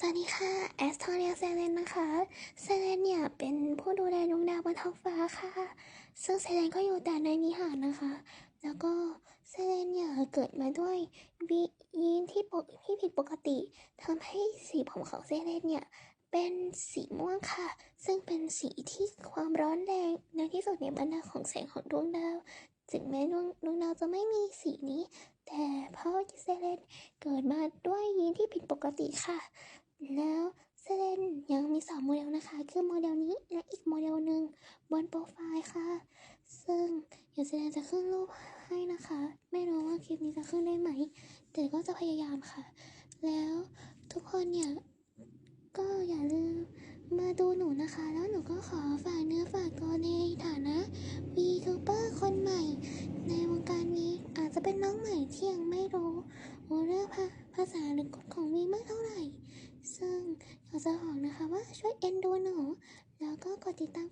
สวัสดีค่ะแอสโทเรียเซเลนนะคะเซเลนเนี่ยเป็นผู้ดูแลดวงดาวบนท้องฟ้าค่ะ ซึ่งเซเลนก็อยู่แต่ในนิหารนะคะ แล้วก็เซเลนเนี่ยเกิดมาด้วยวียีนที่ปกที่ผิดปกติทำให้สีผมของเซเลนเนี่ยเป็นสีม่วงค่ะ ซึ่งเป็นสีที่ความร้อนแรงในที่สุดในบรรดาของแสงของดวงดาว ถึงแม้ดวงดวงดาวจะไม่มีสีนี้ แต่เพราะเซเลนเกิดมาด้วยยีนที่ผิดปกติค่ะ แล้วเซเลนยังมีสองโมเดลนะคะ คือโมเดลนี้และอีกโมเดลหนึ่งบนโปรไฟล์ค่ะ ซึ่งเดี๋ยวเซเลนจะขึ้นรูปให้นะคะ ไม่รู้ว่าคลิปนี้จะขึ้นได้ไหม แต่ก็จะพยายามค่ะ แล้วทุกคนเนี่ยก็อย่าลืมมาดูหนูนะคะ แล้วหนูก็ขอฝากเนื้อฝากตัวในฐานะ VTuber คนใหม่ ในวงการนี้อาจจะเป็นน้องใหม่ที่ยังไม่รู้เรื่องภาษาหรือกฎของวีมากเท่าไหร่ ซึ่งอยากจะบอกนะคะว่าช่วยเอ็นดูหนู แล้วก็กดติดตาม